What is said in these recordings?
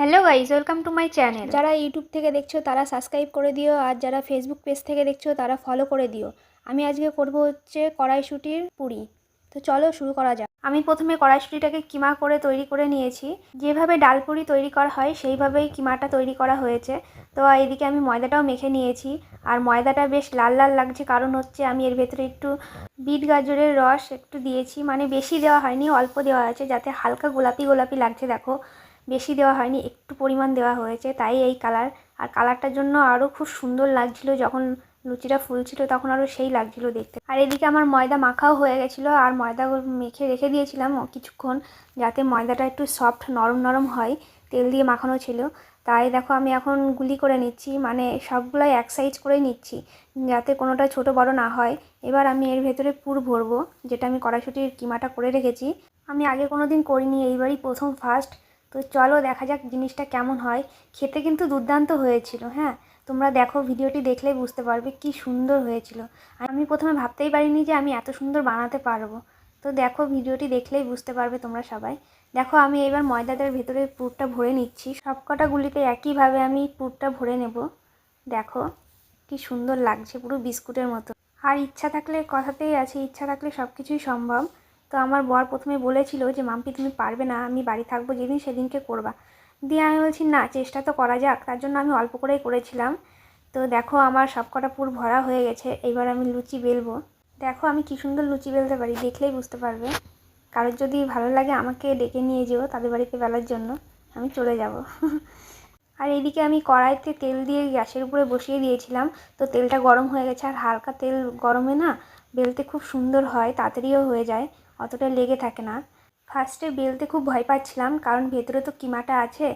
Hello guys welcome to my channel যারা YouTube থেকে দেখছ, তারা সাবস্ক্রাইব করে দিও। আর যারা ফেসবুক পেজ থেকে দেখছ, তারা ফলো করে দিও। আমি আজকে করব হচ্ছে কড়াইশুটির পুরি। তো চলো শুরু করা যাক। আমি প্রথমে কড়াইশুটিটাকে কিমা করে তৈরি করে নিয়েছি। যেভাবে ডালপুরি তৈরি করা হয়, সেইভাবেই কিমাটা তৈরি করা হয়েছে। তো এদিকে আমি ময়দাটাও মেখে নিয়েছি। আর ময়দাটা বেশ লাল লাল লাগছে, কারণ হচ্ছে আমি এর ভেতরে একটু বিট গাজরের রস একটু দিয়েছি। মানে বেশি দেওয়া হয়নি, অল্প দেওয়া আছে, যাতে হালকা গোলাপি গোলাপি লাগছে, দেখো। বেশি দেওয়া হয়নি, একটু পরিমাণ দেওয়া হয়েছে। তাই এই কালার। আর কালারটার জন্য আরও খুব সুন্দর লাগছিল যখন লুচিটা ফুলছিল, তখন আরও সেই লাগছিল দেখতে। আর এদিকে আমার ময়দা মাখাও হয়ে গেছিল, আর ময়দা মেখে রেখে দিয়েছিলাম কিছুক্ষণ, যাতে ময়দাটা একটু সফট নরম নরম হয়। তেল দিয়ে মাখানো ছিল। তাই দেখো আমি এখন গুলি করে নিচ্ছি মানে সবগুলোই এক সাইজ করেই নিচ্ছি, যাতে কোনোটা ছোট বড় না হয়। এবার আমি এর ভেতরে পুর ভরবো, যেটা আমি কড়াইশুটির কিমাটা করে রেখেছি। আমি আগে কোনো দিন করিনি, এইবারই প্রথম ফার্স্ট তো চলো দেখা যাক জিনিসটা কেমন হয়। খেতে কিন্তু দুর্দান্ত হয়েছিল হ্যাঁ? তোমরা দেখো ভিডিওটি দেখলেই বুঝতে পারবে কি সুন্দর হয়েছিল। আমি প্রথমে ভাবতেই পারিনি যে আমি এত সুন্দর বানাতে পারব। তো দেখো ভিডিওটি দেখলেই বুঝতে পারবে তোমরা সবাই। দেখো আমি এবার ময়দাটার ভেতরে পুরটা ভরে নিচ্ছি। সবকটা গুলিতে একইভাবে আমি পুরটা ভরে নেব। দেখো কি সুন্দর লাগছে পুরো বিস্কুটের মতো। আর ইচ্ছা থাকলে কথাতেই আছে, ইচ্ছা থাকলে সব কিছুই সম্ভব। তো আমার বর প্রথমে বলেছিল যে, মাম্পি, তুমি পারবে না, আমি বাড়ি থাকব যেদিন সেদিনকে করবা। দিয়ে আমি বলছি, না, চেষ্টা তো করা যাক, তার জন্য আমি অল্প করেই করেছিলাম। তো দেখো, আমার সব কটা পুর ভরা হয়ে গেছে, এবার আমি লুচি বেলবো। দেখো, আমি কী সুন্দর লুচি বেলতে পারি, দেখলেই বুঝতে পারবে। কারোর যদি ভালো লাগে, আমাকে ডেকে নিয়ে যেও তাদের বাড়িতে বেলার জন্য, আমি চলে যাব। আর এইদিকে আমি কড়াইতে তেল দিয়ে গ্যাসের উপরে বসিয়ে দিয়েছিলাম, তো তেলটা গরম হয়ে গেছে, আর হালকা তেল গরমে না, বেলতে খুব সুন্দর হয়, তাড়াতাড়িও হয়ে যায়। অতটা লেগে থাকে না। ফার্স্টে বেলতে খুব ভয় পাচ্ছিলাম, কারণ ভেতরে তো কিমাটা আছে।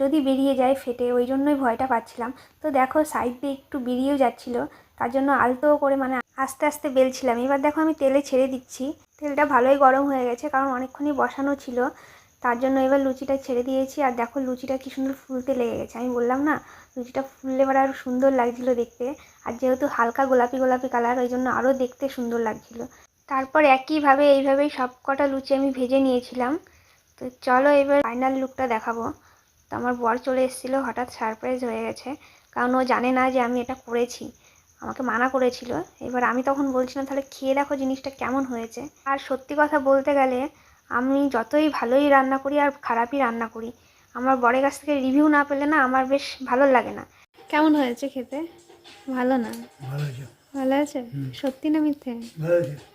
যদি বেরিয়ে যায় ফেটে, ওই জন্যই ভয়টা পাচ্ছিলাম। তো দেখো সাইড দিয়ে একটু বেরিয়েও যাচ্ছিল। তার জন্য আলতো করে মানে আস্তে আস্তে বেলছিলাম। এবার দেখো, আমি তেলে ছেড়ে দিচ্ছি। তেলটা ভালোই গরম হয়ে গেছে, কারণ অনেকক্ষণই বসানো ছিল। তার জন্য এবার লুচিটা ছেড়ে দিয়েছি। আর দেখো, লুচিটা কি সুন্দর ফুলতে লেগে গেছে। আমি বললাম, না, লুচিটা ফুললে এবার আরও সুন্দর লাগছিল দেখতে। আর যেহেতু হালকা গোলাপি গোলাপি কালার, ওই জন্য আরও দেখতে সুন্দর লাগছিল। তারপর একইভাবে এইভাবেই সব কটা লুচি আমি ভেজে নিয়েছিলাম। তো চলো এবার ফাইনাল লুকটা দেখাবো। তো আমার বর চলে এসেছিল হঠাৎ সারপ্রাইজ হয়ে গেছে। কারণ ও জানে না যে আমি এটা করেছি। আমাকে মানা করেছিল। এবার আমি তখন বলছিলাম তাহলে খেয়ে দেখো জিনিসটা কেমন হয়েছে। আর সত্যি কথা বলতে গেলে আমি যতই ভালোই রান্না করি আর খারাপই রান্না করি আমার বরের কাছ থেকে রিভিউ না পেলে না আমার বেশ ভালো লাগে না। কেমন হয়েছে খেতে? ভালো না? ভালো আছে? সত্যি না মিথ্যে? ভালো আছে